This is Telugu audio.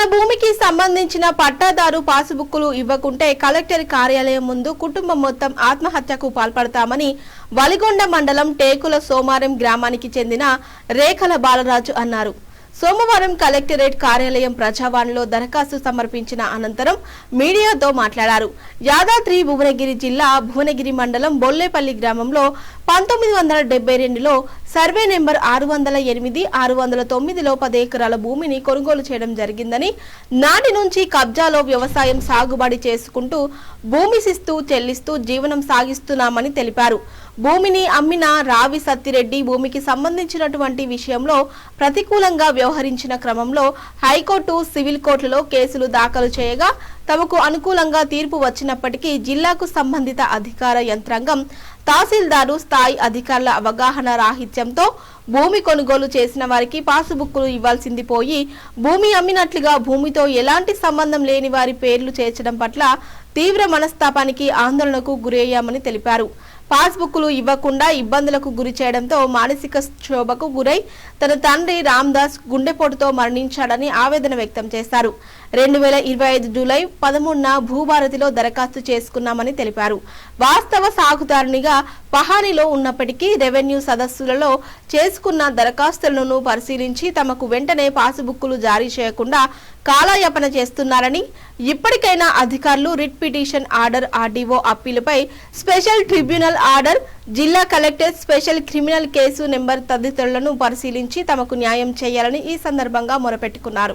తన భూమికి సంబంధించిన పట్టాదారు పాసుబుక్కులు ఇవ్వకుంటే కలెక్టర్ కార్యాలయం ముందు కుటుంబం మొత్తం ఆత్మహత్యకు పాల్పడతామని వలిగొండ మండలం టేకుల సోమారం గ్రామానికి చెందిన రేఖల బాలరాజు అన్నారు. సోమవారం కలెక్టరేట్ కార్యాలయం ప్రజావాణిలో దరఖాస్తు సమర్పించిన అనంతరం మీడియాతో మాట్లాడారు. యాదాద్రి భువనగిరి జిల్లా భువనగిరి మండలం బొల్లేపల్లి గ్రామంలో పంతొమ్మిది వందల డెబ్బై రెండులో సర్వే నెంబర్ ఆరు వందల ఎనిమిది ఆరు వందల తొమ్మిదిలో పది ఎకరాల భూమిని కొనుగోలు చేయడం జరిగిందని నాటి నుంచి కబ్జాలో వ్యవసాయం సాగుబడి చేసుకుంటూ భూమి శిస్తూ చెల్లిస్తూ జీవనం సాగిస్తున్నామని తెలిపారు. భూమిని అమ్మిన రావి సత్తిరెడ్డి భూమికి సంబంధించినటువంటి విషయంలో ప్రతికూలంగా వ్యవహరించిన క్రమంలో హైకోర్టు సివిల్ కోర్టులో కేసులు దాఖలు చేయగా తమకు అనుకూలంగా తీర్పు వచ్చినప్పటికీ జిల్లాకు సంబంధిత అధికార యంత్రాంగం తహసీల్దారు స్థాయి అధికారుల అవగాహన రాహిత్యంతో భూమి కొనుగోలు చేసిన వారికి పాసుబుక్కులు ఇవ్వాల్సింది పోయి భూమి అమ్మినట్లుగా భూమితో ఎలాంటి సంబంధం లేని వారి పేర్లు చేర్చడం పట్ల తీవ్ర మనస్తాపానికి ఆందోళనకు గురయ్యామని తెలిపారు. పాస్బుక్లు ఇవ్వకుండా ఇబ్బందులకు గురి చేయడంతో మానసిక క్షోభకు గురై తన తండ్రి రామ్దాస్ గుండెపోటుతో మరణించాడని ఆవేదన వ్యక్తం చేశారు. రెండు వేల ఇరవై ఐదు జూలై పదమూడున భూభారతిలో దరఖాస్తు చేసుకున్నామని తెలిపారు. వాస్తవ సాగుదారునిగా పహానీలో ఉన్నప్పటికీ రెవెన్యూ సదస్సులలో చేసుకున్న దరఖాస్తులను పరిశీలించి తమకు వెంటనే పాసుబుక్కులు జారీ చేయకుండా కాలయాపన చేస్తున్నారని ఇప్పటికైనా అధికారులు రిట్ పిటిషన్ ఆర్డర్ ఆర్డీఓ అప్పీలుపై స్పెషల్ ట్రిబ్యునల్ ఆర్డర్. జిల్లా collector special criminal case number తదితరులను పరిశీలించి తమకు న్యాయం చేయాలని ఈ సందర్భంగా మొరపెట్టుకున్నారు.